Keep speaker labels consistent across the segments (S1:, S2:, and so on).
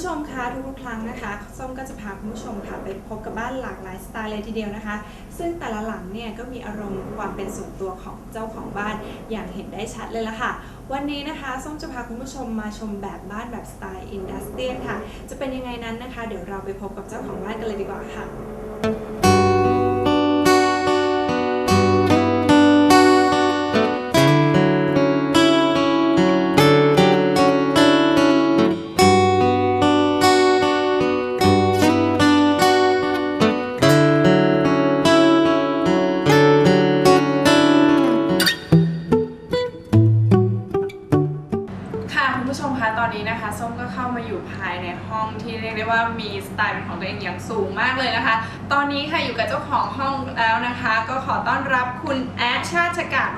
S1: ผู้ชมคะทุกครั้งนะคะส้มก็จะพาคุณผู้ชมค่ะไปพบกับบ้านหลากหลายสไตล์เลยทีเดียวนะคะ ซึ่งแต่ละหลังเนี่ยก็มีอารมณ์ความเป็นส่วนตัวของเจ้าของบ้านอย่างเห็นได้ชัดเลยละค่ะ วันนี้นะคะส้มจะพาคุณผู้ชมมาชมแบบบ้านแบบสไตล์อินดัสเทรียลค่ะ จะเป็นยังไงนั้นนะคะ เดี๋ยวเราไปพบกับเจ้าของบ้านกันเลยดีกว่าค่ะ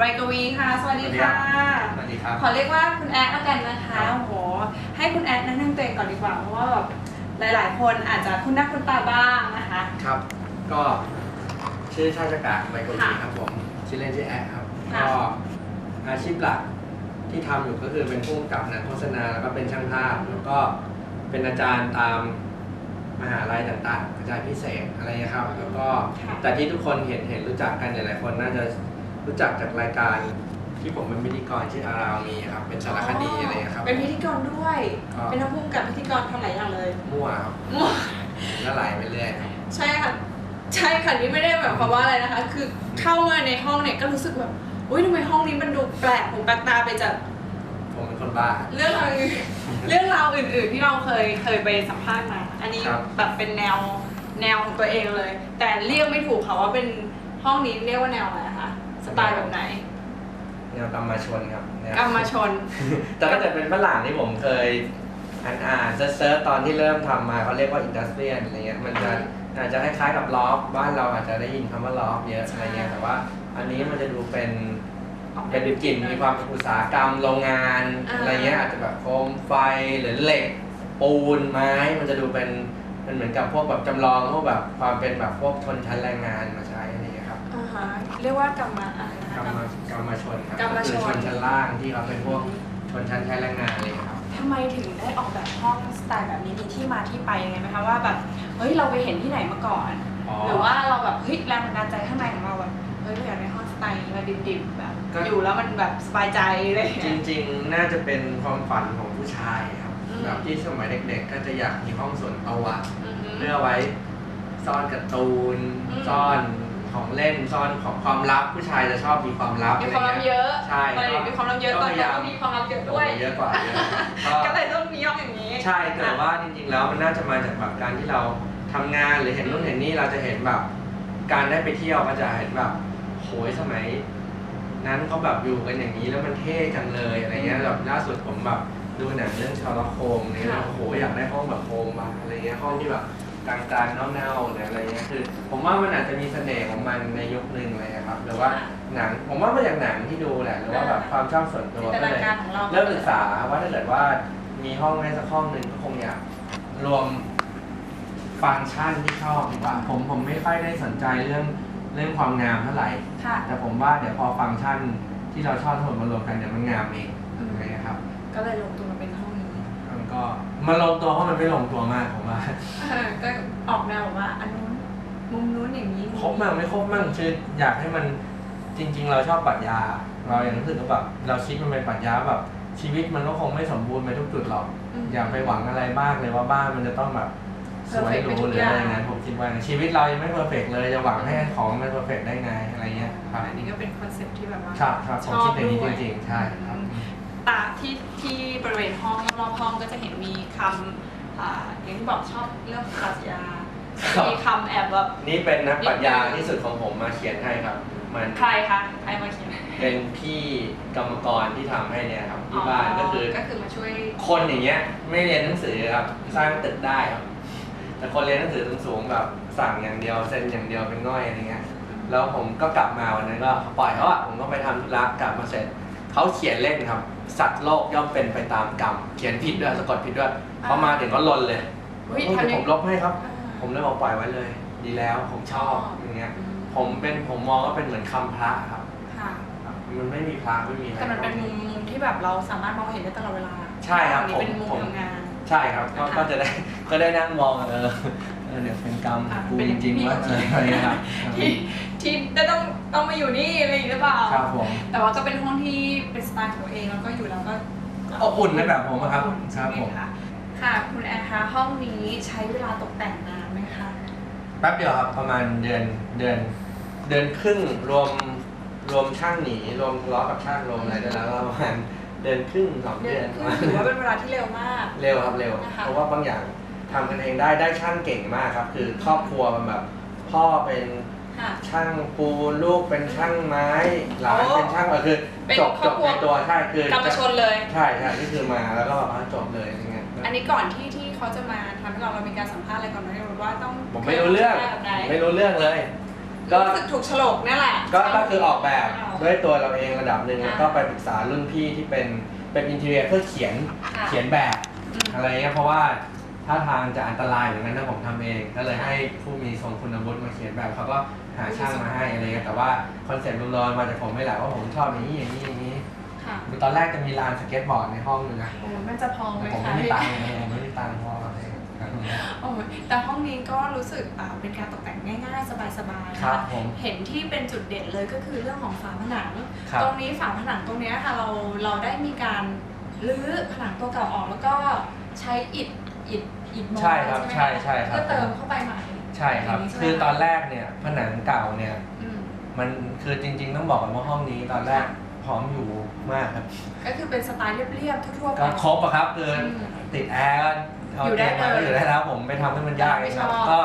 S1: ไรกวีค่ะ สวัสดีค่ะ
S2: สวัสดีครับ
S1: ขอเรียกว่าคุณแอดแล้วกันนะคะโอ้โหให้คุณแอดแนะนำตัวเองก่อนดีกว่าเพราะว่าแบบหลาย ๆ คนอาจจะคุ้นหน้าคุ้นตาบ้างนะคะ
S2: ครับ ก็ชื่อชาติกาศไมโคร
S1: ค่ะ
S2: วีครับผมชื่อเล่นชื่อแอดครับ
S1: ค่ะ
S2: ก็อาชีพหลักที่ทำอยู่ก็คือเป็นผู้กำกับหนังโฆษณาแล้วก็เป็นช่างภาพแล้วก็เป็นอาจารย์ตามมหาลัยต่างๆอาจารย์พิเศษอะไรเงี้ยครับ แล้วก็
S1: ค่ะ
S2: แต่ที่ทุกคนเห็นเห็นรู้จักกันหลายๆคนน่าจะ รู้จักจากรายการที่ผมเป็นพิธีกรชื่ออาราวมีครับเป็นสารคดีอะไรเงี้ยครับ
S1: เป็นพิธีกรด้วย
S2: ครับ
S1: เป็นทั้งผู้กำกับพิธีกรทำหลายอย่างเลย
S2: มั่วครับ
S1: มั่ว
S2: แล้วไหลไปเรื่อยครับ
S1: ใช่ค่ะ ใช่ค่ะนี่ไม่ได้แบบความว่าอะไรนะคะ คือเข้ามาในห้องเนี่ยก็รู้สึกแบบอุ้ยทำไมห้องนี้มันดูแปลกหูแปลกตาไปจาก
S2: ผมเป็นคนบ้า
S1: เรื่องราวอื่นเรื่องราวอื่น ๆ ที่เราเคยเคยไปสัมภาษณ์มา อันนี้
S2: ครับ
S1: แบบเป็นแนวแนวของตัวเองเลย แต่เรียกไม่ถูกค่ะว่าเป็นห้องนี้เรียกว่าแนวอะไรนะคะส ไตล์แบบไหน
S2: แนวกรรมชนครับแนว
S1: กรรมชน
S2: แต่ถ้าเกิดเป็นฝรั่งที่ผมเคยอ่านอ่านเซิร์ชๆตอนที่เริ่มทำมาเขาเรียกว่าอินดัสเทรียลอะไรเงี้ยมันจะอาจจะคล้ายๆกับลอฟบ้านเราอาจจะได้ยินคำว่าลอฟเยอะอะไรเงี้ยแต่ว่า อันนี้มันจะดูเป็นเป็นกลิ่นมีความเป็นอุตสาหกรรมโรงงาน
S1: อ่า
S2: อะไรเงี้ยอาจจะแบบโคมไฟหรือเหล็ก ปูนไม้มันจะดูเป็นมันเหมือนกับพวกแบบจำลองพวกแบบความเป็นแบบพวกชนชั้นแรงงานมา เรี
S1: ยกว่ากรรมะอะไรนะ
S2: กรร
S1: คะ
S2: มกรรมชนครับ
S1: กรรมชน
S2: คือชนชั้นล่างที่เขาเป็นพวกชนชั้นใช้แรงงานอะไรเงี้ยครับ
S1: ทำไมถึงได้ออกแบบห้องสไตล์แบบนี้มีที่มาที่ไปยังไงไหมคะว่าแบบเฮ้ยเราไปเห็นที่ไหนมาก่อน
S2: อ๋อ
S1: หรือว่าเราแบบเฮ้ยแรงบันดาลใจข้างในของเราแบบเฮ้ยเราอยากได้ห้องสไตล์นี้มาดิบๆแบบ
S2: ก็
S1: อยู่แล้วมันแบบสบายใจเลย
S2: จริงๆ น่าจะเป็นความฝันของผู้ชายครับ
S1: อืม
S2: แบบที่สมัยเด็กๆ ก็จะอยากมีห้องส่วนตัว
S1: อือฮึ
S2: เพื่อไว้ซ่อนการ์ตูน
S1: อืม
S2: ซ่อน ของเล่นซ่อนของความลับผู้ชายจะชอบมีความลับ
S1: มี
S2: อะไร
S1: ความลับ
S2: เงี้ย
S1: เยอะ
S2: ใช่
S1: ตอนเด็กมีความลับเยอะตอน
S2: พ
S1: นี้
S2: ยายาม
S1: ก็มีความลับเยอะด้วย
S2: เยอะกว่าเยอะก็
S1: ก็เลยต้องมีห้องอย่างนี้
S2: ใช่แต่ว่าจริง ๆ แล้วมันน่าจะมาจากแบบการที่เราทำงานหรือเห็นนู่นเห็นนี่เราจะเห็นแบบ การได้ไปเที่ยวก็จะเห็นแบบโหยสมัย นั้นเขาแบบอยู่กันอย่างนี้แล้วมันเท่จังเลยอะไรเงี้ยแบบล่าสุดผมแบบดูหนังเรื่องชาร์ลโคมเนี่ย
S1: ค่ะ
S2: โอ้โหอยากได้ห้องแบบโคมมาอะไรเงี้ยห้องที่แบบ กลางๆเน่าๆหรืออะไรเงี้ยคือ ผมว่ามันอาจจะมีเสน่ห์ของมันในยุคหนึ่งเลยนะครับ หรือว่าหนังผมว่ามาจากหนังที่ดูแหละหรือว่าแบบความชอบส่วนตัว
S1: จินต
S2: ก็
S1: นา
S2: เลย
S1: การของเรา
S2: เริ่มศึกษาว่าถ้าเกิดว่ามีห้องให้สักห้องหนึ่งก็คงอยากรวมฟังก์ชันที่ชอบดีกว่าผมผมไม่ค่อยได้สนใจเรื่องเรื่องความงามเท่าไหร่
S1: ค่ะ
S2: แต่ผมว่าเดี๋ยวพอฟังก์ชันที่เราชอบทั้งหมดมารวมกันเนี่ยมันงามเอง
S1: อืม
S2: อะไรเงี้ยครับ
S1: ก็เลยลงตัว
S2: ก็มันลงตัวเพราะมันไม่ลงตัวมากผมว่า
S1: เออก็ออกแนวแบบว่าอันนู้นมุมนู้นอย่างนี้
S2: ครบมั่งไม่ครบมั่งคืออยากให้มันจริง ๆ เราชอบปรัชญาเราอย่างรู้สึกว่าแบบเราคิดมันเป็นปรัชญาแบบชีวิตมันก็คงไม่สมบูรณ์ไปทุกจุดหรอก
S1: ม
S2: อย่าไปหวังอะไรมากเลยว่าบ้านมันจะต้องแบบสวยหรูหรืออะไรอย่างนั้นผมคิดว่านะชีวิตเรายังไม่เพอร์เฟกเลยจะหวังให้ของมันเพอร์เฟกได้ไงอะไรเงี้ยครับ
S1: อันนี้ก็เป็นคอนเซ็ปต์ที่แบบว่า
S2: ครับครับผมคิดอย่างนี้จริงๆใช่ครับ
S1: ตาที่ที่บ ริเวณห้องรอบๆห้องก็จะเห็นมีคำอ่าอย่างที่บอกชอบเรื่องปรัชญา
S2: ครับ
S1: มีคำแอบแบบ
S2: นี่เป็นนักปรัชญาที่สุดของผมมาเขียนให้ครับ มัน
S1: ใครคะใครมาเขียน
S2: เป็นพี่กรรมกรที่ทำให้เนี่ยครับที่บ้านก็คือ
S1: ก็คือมาช่วย
S2: คนอย่างเงี้ยไม่เรียนหนังสือครับสร้างตึกได้ครับ แต่คนเรียนหนังสือสูงๆแบบสั่งอย่างเดียวเซ็นอย่างเดียวเป็นง่อยอะไรเงี้ยแล้วผมก็กลับมาวันนั้นก็ปล่อยเขาอะผมก็ไปทำธุระกลับมาเสร็จเขาเขียนเล่นครับ สัตว์โลกย่อมเป็นไปตามกรรม เขียนผิดด้วยสะกดผิดด้วยเขามาถึงก็ลนเลย
S1: เฮ้ย
S2: โอ้ย
S1: ทำ
S2: เดี๋ยวผมลบให้ครับ
S1: อ่า
S2: ผมเลยบอกปล่อยไว้เลย ดีแล้วผมชอบอย่างเงี้ย ผมเป็นผมมองว่าเป็นเหมือนคำพระครับ
S1: ค่ะ
S2: ครับ มันไม่มีพระไม่มีอะไร
S1: แต่มันเป็นมุมมุมที่แบบเราสามารถมองเห็นได้ตลอดเวลา
S2: ใช่ครับ
S1: อันนี้เป็น
S2: ผม
S1: มุม
S2: ผม
S1: ทำงาน
S2: ใช่ครับก็
S1: นะคะ
S2: ก็จะได้ก็ได้นั่งมองเออเออเดี๋ยวเป็นกรรม
S1: อะ
S2: กู
S1: เป็น
S2: จริงๆว่า
S1: พี่
S2: อะไรเงี้ยครับ
S1: ที่ ที่จะต้องต้องมาอยู่นี่อะไรอย่างนี้หรือเปล่า
S2: ครับผม
S1: แต่ว่าก็เป็นห้องที่เป็นสไตล์ของตัวเองแล้วก็อยู่แล้วก็
S2: อบอุ่นในแบบผมอะครับ
S1: อบอุ่น
S2: ค
S1: ใช่
S2: รับ
S1: ไหม
S2: ผม
S1: คะค่ะ คุณแอนคะห้องนี้ใช้เวลาตกแต่งนานไหมคะ
S2: แป๊บเดียวครับประมาณเดือนเดือนเดือนครึ่งรวมรวมช่างหนีรวมล้อกับช่างรวมอะไรด้วยแล้วก็ประมาณเดือนครึ่งสอง
S1: เดื
S2: เดื
S1: อ
S2: อนน
S1: ครึ่งถือว่าเป็นเวลาที่เร็วมาก
S2: เร็วครับเร็ว
S1: นะคะ
S2: เพราะว่าบางอย่างทำกันเองได้ได้ช่างเก่งมากครับ คือครอบครัวมันแบบ พ่อเป็น
S1: ค่ะ
S2: ช่างปูนลูกเป็นช่างไม้หลาน
S1: โอ้
S2: เป็นช่างเออคือ
S1: เป็น
S2: จบ
S1: คร
S2: จ
S1: อบบครัว
S2: ในตัวใช่คือก
S1: รรมชนเลย
S2: ใช่ใช่นี่คือมาแล้วก็แบบว่าจบเลยอะไรเงี้ย
S1: อันนี้ก่อนที่ที่เขาจะมาทำให้เราเรามีการสัมภาษณ์อะไรก่อนไหมหรือว่าต้อง
S2: ผมไม่รู้เรื่อง
S1: แบบไหน
S2: ไม่รู้เรื่องเลย ก็
S1: รู้สึกถูกโฉลกเนี่ยแหละ
S2: ก็ก็คือออกแบบ
S1: เอา
S2: ด้วยตัวเราเองระดับหนึ่ง
S1: อ่า
S2: แล้วก็ไปปรึกษารุ่นพี่ที่เป็นเป็นอินเทอร์เพื่อเขียน
S1: ค่ะ
S2: เขียนแบบ
S1: อืม
S2: อะไรเงี้ยเพราะว่า ถ้าทางจะอันตรายเหมือนกันถ้าผมทำเอง ก็เลยให้ผู้มีทรงคุณวุฒิมาเขียนแบบเขาก็หาช่างมาให้อะไรเงี้ยแต่ว่าคอนเซ็ปต์รวมๆมาจากผมไม่แหละว่าผมชอบอย่างนี้อย่างนี้อย่างนี้
S1: ค่ะ
S2: ตอนแรกจะมีลานสเก็ตบอร์ดในห้องนึงนะ
S1: โอ้มันจะพอไหม
S2: แต่ผม
S1: คะ
S2: ไม่มีตังค์ผมไม่มีตังค์พออะไรเงี้ย
S1: โอ้ยแต่ห้องนี้ก็รู้สึกอ่าเป็นการตกแต่งง่ายๆ สบายๆ
S2: ครั
S1: นะ
S2: บ
S1: คะ
S2: ผม
S1: เห็นที่เป็นจุดเด่นเลยก็คือเรื่องของฝาผนัง
S2: ครับ
S1: ตรงนี้ฝาผนังตรงเนี้ยค่ะเราเราได้มีการรื้อผนังตัวเก่าออกแล้วก็ใช้อิฐอิฐ อิฐมอญ
S2: ใช่ครับ
S1: ไหมะ
S2: ใช่ใช่ครับ
S1: ก็เติมเข้าไปใหม่
S2: ใช่ครับ
S1: ย่างนี้ใช่ไหม
S2: คือตอนแรกเนี่ยผนังเก่าเนี่ย
S1: อืม
S2: มันคือจริง ๆ ต้องบอกกันว่าห้องนี้ตอนแรกพร้อมอยู่มากครับ
S1: ก็คือเป็นสไตล์เรียบๆทั่วๆไป
S2: ก็ครบอะครับคืออ
S1: ม
S2: ติดแอร์ก็เอา
S1: อยู่ได้
S2: เตียงมา
S1: เลย
S2: ก็อยู่ได้แล้วผมไปทำให้มันยากเองครับ
S1: ไม่ชอบ
S2: ก็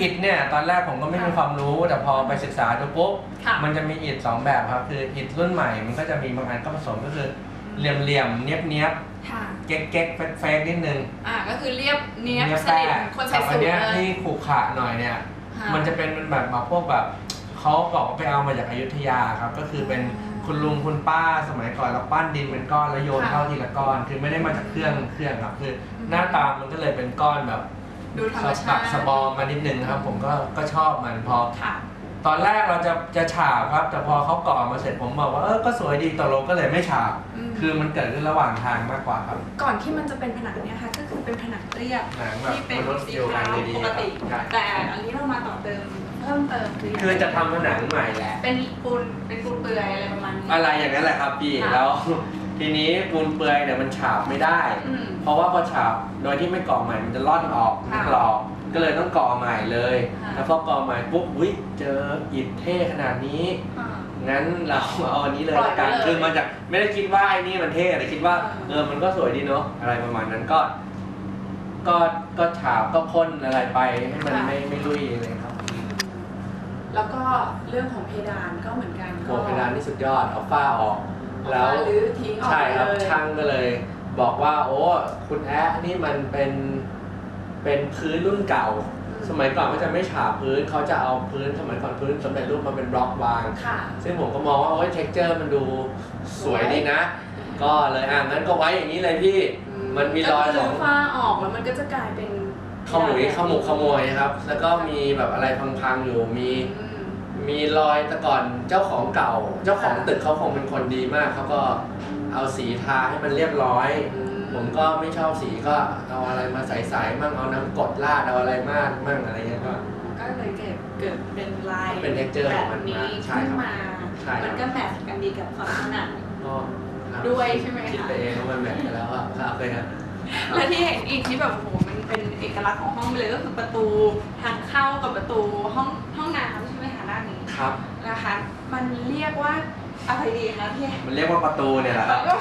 S2: อิฐเนี่ยตอนแรกผมก็ไม่มี
S1: ค่ะ
S2: ความรู้แต่พอไปศึกษาดูปุ๊บ
S1: ค่ะ
S2: มันจะมีอิฐสองแบบครับ คืออิฐรุ่นใหม่มันก็จะมีบางอันก็ผสมก็คือเหลี่ยมเหลี่ยมๆเนียบเนียบ
S1: ค่ะ
S2: ๆเก๊กเก๊กๆเฟกๆนิดนึง
S1: อ่าก็คือเรียบเนี้ยบส
S2: แป้
S1: นิทคนใส่
S2: กับอั
S1: สู
S2: น
S1: ท
S2: เนี้ย
S1: เลย
S2: ที่ขรุขระหน่อยเนี่ย
S1: ค่
S2: มันจะเป็นแบบแบบพวกแบบเขาบอกว่าไปเอามาจากอยุธยาครับ ก็คือเป็น
S1: อ๋อ
S2: คุณลุงคุณป้าสมัยก่อนเราปั้นดินเป็นก้อนแล้วโยน
S1: ค่ะ
S2: เข้าทีละก้อน คือไม่ได้มาจากเครื่องเครื่องครับ คืออ
S1: ม
S2: หน้าตามันก็เลยเป็นก้อนแบบ
S1: ดูธรรม
S2: สะ
S1: ชา
S2: บัก
S1: ติ
S2: สะบอมมานิดนึงครับ ผมก็ก็ชอบมันพอ
S1: ค่ะ
S2: ตอนแรกเราจะจะฉาบครับ แต่พอเขาก่อมาเสร็จผมบอกว่าเออก็สวยดีตกลงก็เลยไม่ฉาบ
S1: อืม
S2: คือมันเกิดขึ้นระหว่างทางมากกว่าครับ
S1: ก่อนที่มันจะเป็นผนังเนี่ยค่ะก็คือเป็นผนังเรียบ
S2: หนังแบบ
S1: ที่เป็น
S2: มนุษย์
S1: สี
S2: เดียวกั
S1: ขานว
S2: ดี
S1: ป
S2: ๆ
S1: ก
S2: ครับ
S1: ติ
S2: ใช่
S1: แต่อันนี้เรามาต่อเติมเพิ่มเติมคือ
S2: คือจะทำผนังใหม่แหละ
S1: เป็นปูนเป็นปูนเปลือยอะไรประมาณนี้
S2: อะไรอย่างนั้นแหละครับพี่
S1: ค่ะ
S2: แล้ว ทีนี้ปูนเปลือยเนี่ยมันฉาบไม่ได้
S1: อืม
S2: เพราะว่าพอฉาบโดยที่ไม่ก่อใหม่มันจะร่อนออก
S1: ค่ะ
S2: ไม่กรอบ ก็เลยต้องก่อใหม่เลย
S1: ค่ะ
S2: แล้วพอก่อใหม่ปุ๊บวิเจออิฐเท่ขนาดนี้
S1: อ่า
S2: งั้นเราเอาอันนี้เลย
S1: ปล่อย
S2: ละกัน
S1: ไปเลย
S2: คือมาจากไม่ได้คิดว่าไอ้นี่มันเท่แต่คิดว่า
S1: อ่า
S2: เออมันก็สวยดีเนาะอะไรประมาณนั้นก็ ก็ก็ฉาบก็พ่นอะไรไปให้มันไม่ไม่ลุยเลยครับ
S1: แล้วก็เรื่องของเพดานก็เหมือนกัน
S2: โหเพดานนี่สุดยอดเอาฝ้าออก
S1: แล้
S2: แล้วว
S1: หรือทิ้งออก
S2: ใช่
S1: ไป
S2: ครับ
S1: เลย
S2: ช่างก็เลย บอกว่า โอ้ คุณแอะนี่มันเป็น เป็นพื้นรุ่นเก่า สมัยก่อนก็จะไม่ฉาบพื้นเขาจะเอาพื้นสมัยก่อนพื้นสำเร็จรูปมาเป็นบล็อกวาง
S1: ค่ะ
S2: ซึ่งผมก็มองว่าโอ้ยเท็กเจอร์มันดูสวยดีนะ ก็เลยอะงั้นก็ไว้อย่างนี้เลยพี่ มันมีรอยของ
S1: ก็คืฝ้าออกแล้วมันก็จะกลายเป็น
S2: ขมุยขมุกขโมยครับ แล้วก็มีแบบอะไรพังๆอยู่ มี
S1: อืม
S2: มีรอยแต่ก่อนเจ้าของเก่า เจ้าของตึกเขาคงเป็นคนดีมากเขาก็เอาสีทาให้มันเรียบร้อย
S1: อื
S2: ผมก็ไม่ชอบสีก็เอาอะไรมาใสๆมั่งเอาน้ำกรดราดเอาอะไรมากมั่งอะไรเงี้ยก็
S1: ก็เลยเกิดเกิดเป็นลาย
S2: เป็น texture
S1: แบ
S2: ของ
S1: บ
S2: มัน
S1: นี้
S2: มาใช่
S1: ขึ้น
S2: ครับ
S1: มา
S2: ใช่ครับ
S1: มันก็แมทช์กันดีกับฝาผนัง
S2: ก็ครับ
S1: ด้วยใช่ไหมคะ
S2: คิดไปเองว่ามันแมทกันแล้วอะครับเลยครับ
S1: และที่เห็นอีกที่แบบโอ้โหมันเป็นเอกลักษณ์ของห้องไปเลยก็คือประตูทางเข้ากับประตูห้องห้องน้ำใช่ไหมคะด้านนี้
S2: ครับ
S1: นะคะ มันเรียกว่า อะไรดีคะพี่
S2: มันเรียกว่าประตูเนี่ยแหละครับ
S1: ก็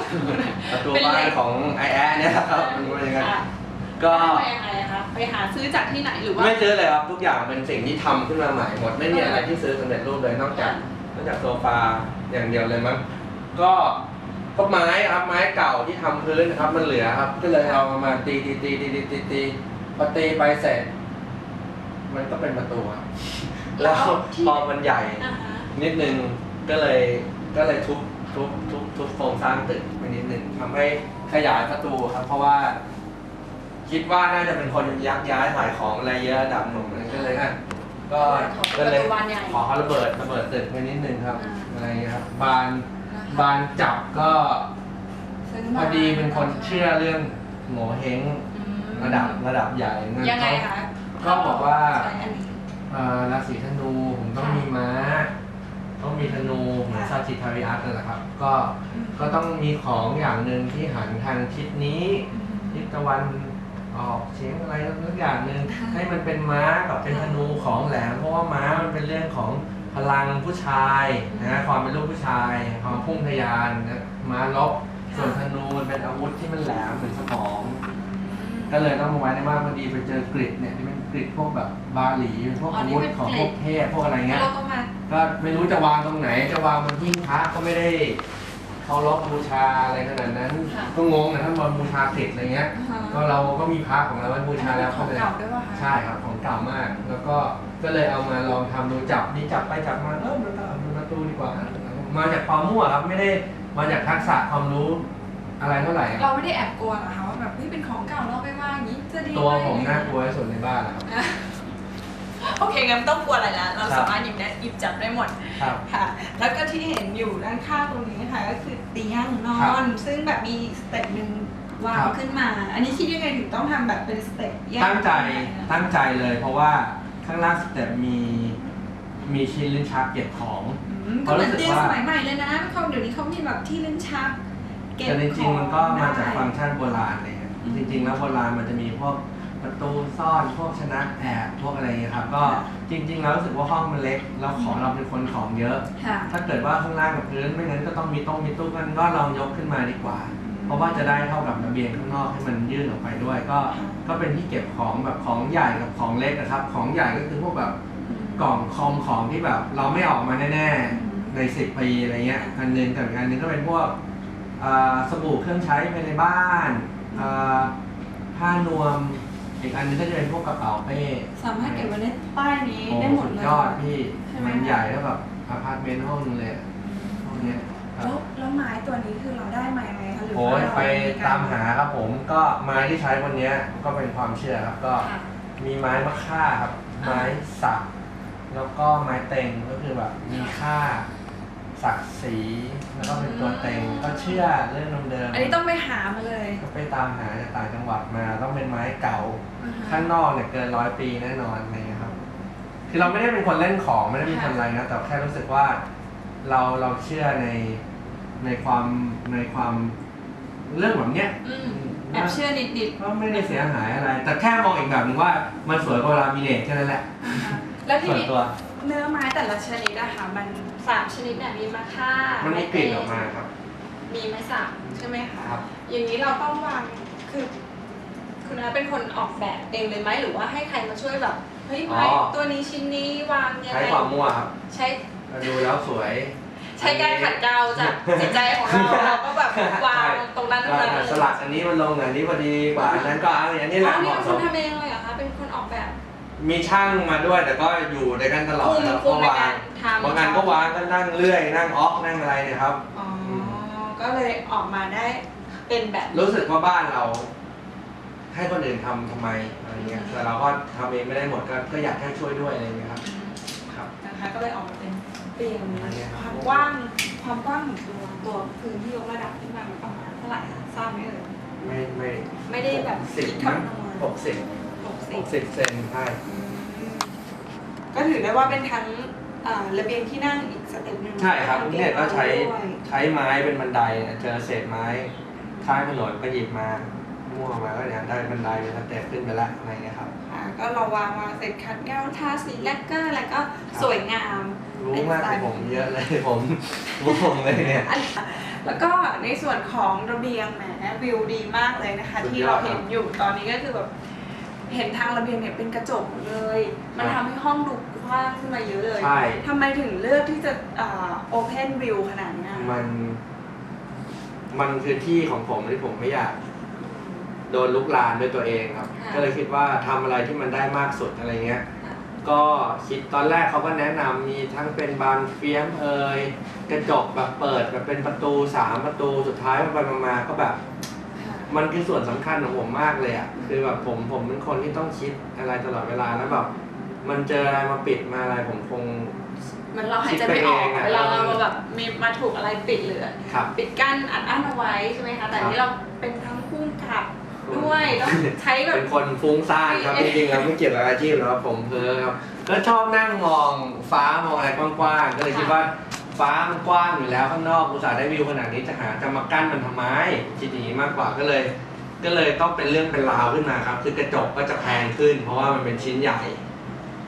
S2: ประตู
S1: เป็น
S2: บ้า
S1: เหล็
S2: น
S1: ก
S2: ของไอแอเนี่ยแหละครับมันเป็นยังไง
S1: อะ
S2: ก็
S1: ได้มายังไงอะคะไปหาซื้อจากที่ไหนหรือว่า
S2: ไม่ซื้อเลยครับทุกอย่างเป็นสิ่งที่ทำขึ้นมาใหม่หมดไม่มีอะไรที่ซื้อสำเร็จรูปเลยนอกจากนอกจากโซฟาอย่างเดียวเลยมั้งก็ก็ไม้ครับไม้เก่าที่ทำพื้นนะครับ มันเหลือครับ ก็เลยเอามาตีตีตีตีตีตีตีพอตีไปเสร็จ มันก็เป็นประตูครับแล้วพอมันใหญ่
S1: อ่าฮะ
S2: นิดนึงก็เลย ก็เลยทุบทุบทุบทุบโครงสร้างตึกไปนิดนึงทำให้ขยายประตูครับ เพราะว่า คิดว่าน่าจะเป็นคนยักย้ายถ่ายของอะไรเยอะระดับหนุ่มก็เลยอะก็ก็เลย
S1: ประตูบานใหญ่
S2: ขอเขาระเบิดระเบิดตึกไปนิดนึงครับ
S1: อ่า
S2: อะไรเงี้ยครับบานบานจับก็
S1: ขึ้น
S2: พ
S1: มา
S2: อดีเป็นคนเชื่อเรื่องโง่เฮง
S1: อืม
S2: ระดับระดับใหญ่งั้น
S1: ยังไงคะ
S2: ก็บอกว่า
S1: ใช้อันนี้
S2: เอ่อราศีธนูผมต้องมีม้า ต้องมีธนูเหมือนซาจิทาริอัสนั่นแหละครับ ก็ก็ต้องมีของอย่างหนึ่งที่หันทางทิศนี้ทิศตะวันออกเฉียงอะไรสักอย่างหนึ่ง
S1: ค่ะ
S2: ให้มันเป็นม้ากับเป็นธนูของแหลมเพราะว่าม้ามันเป็นเรื่องของพลังผู้ชายนะความเป็นลูกผู้ชายความพุ่งทะยานนะม้าลบส่วนธนูมันเป็นอาวุธที่มันแหลมเหมือนสมองก็เลยต้องมาไว้ในบ้านพอดีไปเจอกริดเนี่ยที่เป็นกริดพวกแบบบาหลีพวก
S1: อ๋อ
S2: อา
S1: นี่
S2: วุธ
S1: เป็น
S2: ของ
S1: กริ
S2: พ
S1: ด
S2: วกเทพพวกอะไรเงี้ย
S1: เราก็มา
S2: ก็ไม่รู้จะวางตรงไหน จะวางบนหิ้งพระก็ไม่ได้เคารพบูชาอะไรขนาดนั้น
S1: ค่ะ
S2: ก็งงนะท่านมาบูชาเสร็จอะไรเงี้ย ก็เราก็มีพระของเราไว้บูชาแล้ว
S1: ข
S2: ก็
S1: อง
S2: เลย
S1: เก่าด้วยป่ะคะ
S2: ใช่ครับของเก่ามาก แล้วก็ก็เลยเอามาลองทำดูจับนี่จับไปจับมาเออมันก็เอามาตู้ดีกว่า มาจากความมั่วครับไม่ได้มาจากทักษะความรู้อะไรเท่าไหร่
S1: เราไม่ได้แอบกลัวเหรอคะว่าแบบเฮ้ยเป็นของเก่าเราไปวางอย่างนี้จะดีไห
S2: ตัวผมน่ากลัวที่สุดในบ้านแล้วครับ
S1: โอเคงั้นไม่ต้องกลัวอะไรแล้วเรา
S2: ครับ
S1: สามารถหยิบได้หยิบจับได้หมด
S2: ครับ
S1: ค่ะ แล้วก็ที่เห็นอยู่ด้านข้างตรงนี้นะคะก็คือเตียงนอ
S2: ครั
S1: น
S2: บ
S1: ซึ่งแบบมีสเต็ปหนึ่งวาง
S2: ครับ
S1: ขึ้นมา อันนี้คิดยังไงถึงต้องทำแบบเป็นสเต็ปแยก
S2: ตั้งใจ
S1: ออกมา
S2: ตั้งใจเลย เพราะว่าข้างล่างสเต็ปมีมีชิ้นลิ้นชักเก็บของ
S1: อืมก็เหมือนเตียงสมัยใหม่เลยนะเขาเดี๋ยวนี้เขามีแบบที่ลิ้นชัก เก็บ
S2: แต่จ
S1: ข
S2: ริ
S1: องง
S2: ๆมันก็มาจาก
S1: ได้
S2: ฟังก์ชันโบราณเลยครับ
S1: อืม
S2: จริงๆแล้วโบราณมันจะมีพวก ประตูซ่อนพวกชนะแอบพวกอะไรอย่างเงี้ยครับก็
S1: ค่ะ
S2: จริงๆแล้วรู้สึกว่าห้องมันเล็กแล้วของเราเป็นคนของเยอะ
S1: ค่ะ
S2: ถ้าเกิดว่าข้างล่างกับพื้นไม่งั้นก็ต้องมีต้องมีตู้กันก็ลองยกขึ้นมาดีกว่า เพราะว่าจะได้เท่ากับระเบียงข้างนอกให้มันยื่นออกไปด้วย ก็ก็เป็นที่เก็บของแบบของใหญ่กับของเล็กนะครับ ของใหญ่ก็คือพวกแบบกล่องคอมของที่แบบเราไม่ออกมาแน่ๆในสิบปีอะไรเงี้ยอันหนึงกับอีกอันหนึงก็เป็นพวกอ่าสบู่เครื่องใช้ภายในบ้านอ่าผ้านวม อีกอันหนึงก็จะเป็นพวกกระเป๋าเป้
S1: สามารถเก็บไว้ในป้ายนี้
S2: โอ้
S1: ได้หมด
S2: สุด
S1: เลย
S2: ยอดพี่
S1: ใช่ไหม
S2: มันใหญ่แล้วแบบอพาร์ตเมนต์ห้องนึงเลยอะห้องเนี้ยครั
S1: แล้
S2: บ
S1: วแล้วไม้ตัวนี้คือเราได้มายังไงคะหรือ
S2: โอ้
S1: ว่ายเรา
S2: ไป
S1: กร
S2: ตามหาครับผมก็ไม้ที่ใช้วันเนี้ยก็เป็นความเชื่อครับก็
S1: ค่ะ
S2: มีไม้มะค่าครับ
S1: อ่า
S2: ไม้สัก แล้วก็ไม้เต็งก็คือแบบมีค่า ศักดิ์ศรีแล้วก็เป็นตัวเต็งก็เชื่อเรื่องเดิมๆ
S1: อันนี้ต้องไปหามาเลย
S2: ก็ไปตามหาจากต่างจังหวัดมาต้องเป็นไม้เก่า
S1: อ่าฮะ
S2: ข้างนอกเนี่ยเกินร้อยปีแน่นอนอะไรเงี้ยครับ คือเราไม่ได้เป็นคนเล่นของไม่ได้เป็นคนอะไรนะ แต่แค่รู้สึกว่าเราเราเชื่อในในความในความเรื่องแบบเนี้ย
S1: อืมแอบเชื่อนิดนิด
S2: ก็ไม่ได้เสียหายอะไร แต่แค่มองอีกแบบหนึงว่ามันสวยกว่าลามิเนตแค่นั้นแหละ
S1: ๆอ่าฮะแล้วที
S2: ส่วน
S1: นี้
S2: ตัว
S1: เนื้อไม้แต่ละชนิดอะค่ะมัน สามชนิดเนี่ยมีมะค่า
S2: มันมีกลิ่นออกมาครับ
S1: มีไม้สักใช่ไหมคะ
S2: ครับ
S1: อย่างนี้เราต้องวางคือคุณอาเป็นคนออกแบบเองเลยไหมหรือว่าให้ใครมาช่วยแบบเฮ้ยไม้
S2: อ๋อ
S1: ตัวนี้ชิ้นนี้วางยัง
S2: ใช้
S1: ไง
S2: ความมั่วครับ
S1: ใช้
S2: ดูแล้วสวย
S1: ใช้การขัดเกลาจากจิตใจของเรา เราก็แบบวางตรงนั้นตรงนั้น
S2: อ่าสลักอันนี้มันลงอันนี้พอดีกว่าอันนั้นก็เอาอันนี้
S1: อ๋
S2: แหละ
S1: อ
S2: เห
S1: นี่
S2: มาะ
S1: เป็น
S2: ส
S1: คน
S2: ม
S1: ทำเองเลยเหรอคะเป็นคนออกแบบ
S2: มีช่างมาด้วยแต่ก็อยู่ด้วยกันตลอด
S1: คุม
S2: แล้ว
S1: คุ
S2: ก็
S1: มใน
S2: วากา
S1: งรทำ
S2: บางงานก็วางก็นั่งเลื่อย นั่งออกนั่งอะไรเนี่ยครับ
S1: อ๋อก็เลยออกมาได้เป็นแบบนี้
S2: รู้สึกว่าบ้านเรา ให้คนอื่นทำทำไมอะไรเงี้ยแต่เราก็ทำเองไม่ได้หมดก็ก็อยากให้ช่วยด้วยอะไรเงี้ยครับครับ
S1: นะคะก็เลยออกมาเป็นเตียง
S2: อันนี้
S1: ค
S2: ครับ
S1: วามกว้างความกว้างของตัวตัวพื้นที่ยกระดับขึ้นมามันประมาณเท่าไหร่คะทราบไหมเอ่ย
S2: ไม่ไม่
S1: ไม่ได้แบบ
S2: สิบ
S1: คิด
S2: มั้ง
S1: คำนวณ
S2: หกสิบ
S1: หก
S2: ห
S1: สิบ
S2: กสิบเซนใช่
S1: อืมก็ถือได้ว่าเป็นทั้งอ่าระเบียงที่นั่งอีกสเต็ปหนึ่ง
S2: ใช่ครับ
S1: ทั้ง
S2: เนี่ยก็ใช้
S1: ด้วย
S2: ใช้ไม้เป็นบันไดเนี่ยเจอเศษไม้ข้างถนนก็หยิบมามั่วมาก็เนี่ยได้บันไดเป็นสเต็ปขึ้นไปละอะไรเงี้ยครับ
S1: ค่ะก็เราวางมาเสร็จคัดเงาทาสีแลกเกอร์แล้วก็สวยงาม
S2: รู้มากกว่าผมเยอะเลยผมงงเลยเนี่ย
S1: อันแล้วก็ในส่วนของระเบียงแหมวิวดีมากเลยนะคะ
S2: สุด
S1: ที่
S2: ยอ
S1: เรา
S2: ดครับ
S1: เห็นอยู่ตอนนี้ก็คือแบบ เห็นทางระเบียงเนี่ยเป็นกระจกเลย มัน
S2: ครั
S1: ทำ
S2: บ
S1: ให้ห้องดูกว้างขึ้นมาเยอะเลย
S2: ใช่
S1: ทำไมถึงเลือกที่จะโอเพนวิวขนาดเนี้ย
S2: มัน มันคือที่ของผมที่ผมไม่อยาก โดนลุกลานด้วยตัวเองครับะก็เลยคิดว่าทำอะไรที่มันได้มากสุดอะไรเงี้ย
S1: ค่ะ
S2: ก็คิดตอนแรกเขาก็แนะนำมีทั้งเป็นบานเฟียมเอยกระจกแบบเปิดแบบเป็นประตูสามประตูสุดท้ายไปๆมาๆก็แบบ
S1: ค่ะ
S2: มันคือส่วนสำคัญของผมมากเลยอะคือแบบผมผมเป็นคนที่ต้องคิดอะไรตลอดเวลาแล้วแบบมันเจออะไรมาปิดมาอะไรผมคง
S1: เหมันเราหายใจไม่ออก
S2: คิดไปเองอะ
S1: เวลาเราแบบมีมาถูกอะไรปิดหรือ
S2: ครับ
S1: ปิดกั้นอัดอั้นเอาไว้ใช่ไหมคะแต่
S2: ครับ
S1: นี่เราเป็นทั้งผู้กำกับด้วยต้องใช้แบบ
S2: เป็นคนฟุ้งซ่านครับจริงๆแล้วไม่เกี่ยวกับอาชีพแล้วผมเพ้อครับก็ชอบนั่งมองฟ้ามองอะไรกว้างๆก็เลยคิดว่า ฟ้ามันกว้างอยู่แล้วข้างนอกอุตส่าห์ได้วิวขนาดนี้จะหาจะมากั้นมันทำไมคิดอย่างนี้มากกว่าก็เลย ก็เลยต้องเป็นเรื่องเป็นราวขึ้นมาครับ คือกระจกก็จะแพงขึ้น เพราะว่ามันเป็นชิ้นใหญ่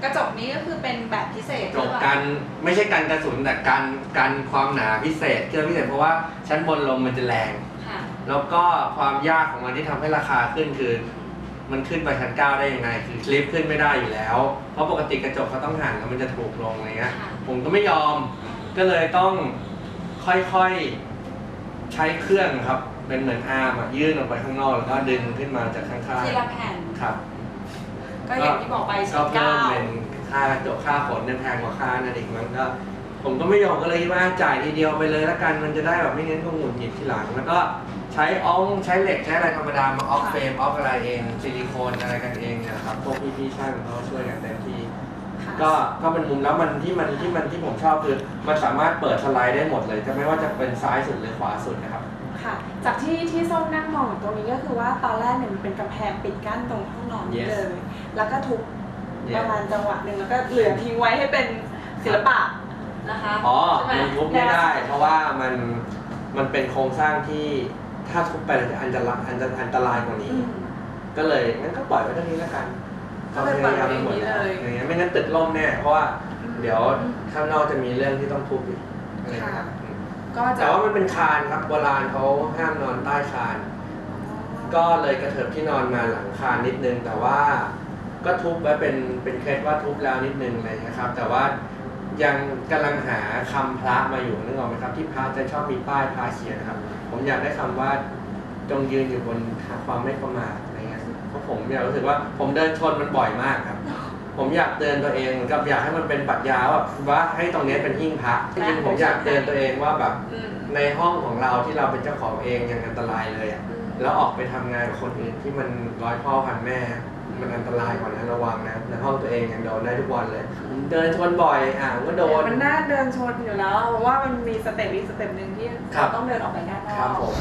S1: กระจกนี้ก็คือเป็นแบบพิเศษ
S2: กระจกกันไม่ใช่กันกระสุนแต่กันกันความหนาพิเศษเครื่องพิเศษเพราะว่าชั้นบนลมมันจะแรง
S1: ค่ะ
S2: แล้วก็ความยากของมันที่ทำให้ราคาขึ้นคือมันขึ้นไปชั้นเก้าได้ยังไง คือคลิปขึ้นไม่ได้อยู่แล้ว เพราะปกติกระจกเขาต้องหันแล้วมันจะถูกลงอะไรเงี้ย
S1: ค่ะ
S2: ผมก็ไม่ยอม ก็เลยต้องค่อยๆใช้เครื่องครับ เป็นเหมือนอาร์มอะยื่นออกไปข้างนอกแล้วก็ดึงขึ้นมาจากข้าง
S1: ทีละแผ่น
S2: ๆครับ
S1: ก็อย่างที่บอกไป
S2: ก็
S1: ชั้น
S2: เพิ่
S1: เก้าม
S2: เป็นค่ากระจกค่าขนเนี่ยแพงกว่าค่านั่นเองมันก็ ผมก็ไม่ยอมก็เลยคิดว่าจ่ายทีเดียวไปเลยละกันมันจะได้แบบไม่งั้นก็หงุดหงิดทีหลัง แล้วก็ใช้อ้องใช้เหล็กใช้อะไรธรรมดามาออกเฟรมออกอะไรเองซิลิโคนอะไรกันเองเนี่ยครับพวกพี่ๆช่างเขาช่วยกันเต็มที่
S1: ค่ะ
S2: ก็ก็เป็นมุมแล้วมันที่มันที่มันที่ผมชอบคือมันสามารถเปิดสไลด์ได้หมดเลย จะไม่ว่าจะเป็นซ้ายสุดหรือขวาสุดนะครับ
S1: ค่ะ จากที่ที่ส้มนั่งมองอยู่ตรงนี้ก็คือว่าตอนแรกเนี่ยมันเป็นกำแพงปิดกั้นตรงห้องนอนนี้
S2: Yes
S1: เลย แล้วก็ทุบ
S2: Yes
S1: ประมาณจังหวะหนึ่งแล้วก็เหลือทิ้งไว้ให้เป็นศิลปะนะคะ
S2: อ๋อ
S1: ใช่ไห
S2: มันทุบไม่ได้ เพราะว่ามันมันเป็นโครงสร้างที่ถ้าทุบไปแล้วจะอันตรายอันตรายอันตรายกว่านี้
S1: อืม
S2: ก็เลยงั้นก็ปล่อยไว้เท่านี้แล้วกัน
S1: ก็เลยปล่อยไว้
S2: ควมพหมดแล้ว
S1: อย่างนี้เลย
S2: อย่างเงี้ยไม่งั้นตึกล่มแน่เพราะว่า
S1: อืม
S2: เดี๋ยวข้างนอกจะมีเรื่องที่ต้องทุบอีกอะไรอย่างเงี้ยครับ
S1: ค่ะ
S2: อืม
S1: ก็จะ
S2: แต่ว่ามันเป็นคานครับโบราณเขาห้ามนอนใต้คาน ก็เลยกระเถิบที่นอนมาหลังคานนิดนึง แต่ว่าก็ทุบไว้เป็นเป็นเคล็ดว่าทุบแล้วนิดนึงอะไรนะครับ แต่ว่ายังกำลังหาคำพระมาอยู่นึกออกไหมครับ ที่พระจะชอบมีป้ายพระเขียนนะครับ ผมอยากได้คำว่าจงยืนอยู่บนความไม่ประมาท อะไรเงี้ยเพราะผมอยากรู้สึกว่าผมเดินชนมันบ่อยมากครับ ผมอยากเตือนตัวเองเหมือนกับอยากให้มันเป็นปรัชญาว่าว่าให้ตรงนี้เป็นหิ้งพระจริงๆผมอยากเตือนตัวเองว่าแบบ
S1: อืม
S2: ในห้องของเราที่เราเป็นเจ้าของเองยังอันตรายเลยอะ
S1: อืม
S2: แล้วออกไปทำงานกับคนอื่นที่มันร้อยพ่อพันแม่ มันอันตรายกว่านั้นระวังนะในห้องตัวเองยังโดนได้ทุกวันเลย เดินชนบ่อยอะมันก็โดน
S1: มันน่าเดินชนอยู่แล้ว เพราะว่ามันมีสเต็ปอีกสเต็ปหนึ่งที่
S2: ครับ
S1: ต้องเดินออกไปด้านนอก
S2: ครับผม